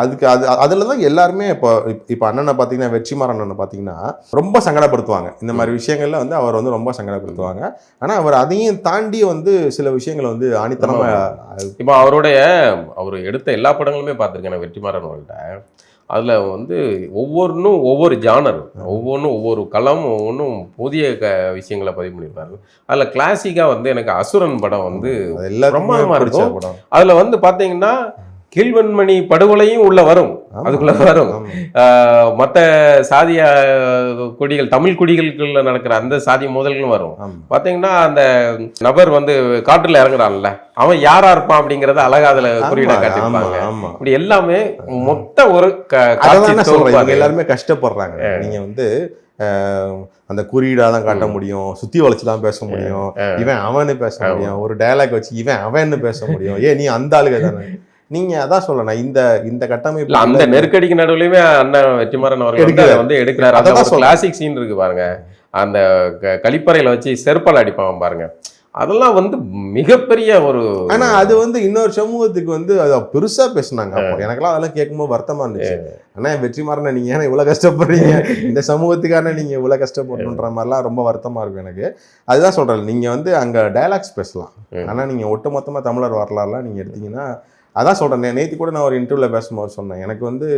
அதுக்கு அது அதில் தான் எல்லாருமே இப்போ இப்போ அண்ணனை பார்த்தீங்கன்னா வெற்றிமாறன் அண்ணனை பார்த்தீங்கன்னா ரொம்ப சங்கடப்படுத்துவாங்க. இந்த மாதிரி விஷயங்கள்ல வந்து அவர் வந்து ரொம்ப சங்கடப்படுத்துவாங்க. ஆனால் அவர் அதையும் தாண்டி வந்து சில விஷயங்களை வந்து ஆணித்தனமா இப்போ அவருடைய அவர் எடுத்த எல்லா படங்களுமே பார்த்துருக்கேன் நான் வெற்றிமாறன் அவர்கள்ட்ட அதில் வந்து ஒவ்வொன்றும் ஒவ்வொரு ஜானர் ஒவ்வொன்றும் ஒவ்வொரு களம் ஒவ்வொன்றும் புதிய க விஷயங்களை பதிவு பண்ணியிருப்பாரு. அதில் கிளாசிக்காக வந்து எனக்கு அசுரன் படம் வந்து பிடிச்ச இருக்கும். படம். அதில் வந்து பார்த்தீங்கன்னா கீழ்வன்மணி படுகொலையும் உள்ள வரும். அதுக்குள்ள வரும். மத்த சாதிய குடிகள் தமிழ் குடிகளுக்குள்ள நடக்கிற அந்த சாதி மோதல்களும் வரும். பாத்தீங்கன்னா அந்த நபர் வந்து காட்டுல இறங்குறான்ல. அவன் யாரா இருப்பான் அப்படிங்கறத அழகா அதுல குறியீடா ஆமா. இப்படி எல்லாமே மொத்த ஒரு. எல்லாருமே கஷ்டப்படுறாங்க. நீங்க வந்து அந்த குறியீடா தான் காட்ட முடியும். சுத்தி வளைச்சு தான் பேச முடியும். இவன் அவன்னு பேச முடியும். ஒரு டயலாக் வச்சு இவன் அவன்னு பேச முடியும். ஏ நீ அந்த ஆளுக தானே? நீங்க அதான் சொல்லணும் இந்த இந்த கட்டமைப்பு அந்த நெருக்கடிக்கு நடுவுலயுமே அண்ணன் வெற்றிமாறன் அவர்கள் வந்து எடுக்கிறார். அதான். கிளாசிக் சீன் இருக்கு பாருங்க. அந்த கழிப்பறையில வச்சு செருப்பால் அடிப்பான் பாருங்க. அதெல்லாம் வந்து மிகப்பெரிய ஒரு ஆனா அது வந்து இன்னொரு சமூகத்துக்கு வந்து அதை பெருசா பேசுனாங்க அப்போ. எனக்கெல்லாம் அதெல்லாம் கேட்கும்போது வருத்தமா இருந்துச்சு. ஆனா வெற்றிமாறன நீங்க ஏன்னா இவ்வளவு கஷ்டப்படுறீங்க? இந்த சமூகத்துக்கான நீங்க இவ்வளவு கஷ்டப்படணுன்ற மாதிரிலாம் ரொம்ப வருத்தமா இருக்கும் எனக்கு. அதுதான் சொல்றேன் நீங்க வந்து அங்க டயலாக்ஸ் பேசலாம். ஆனா நீங்க ஒட்டுமொத்தமா தமிழர் வரலாறுலாம் நீங்க எடுத்தீங்கன்னா அதான் சொல்கிறேன் நேற்று கூட நான் ஒரு இன்டர்வியூவில் பேசும்போது சொன்னேன். எனக்கு வந்து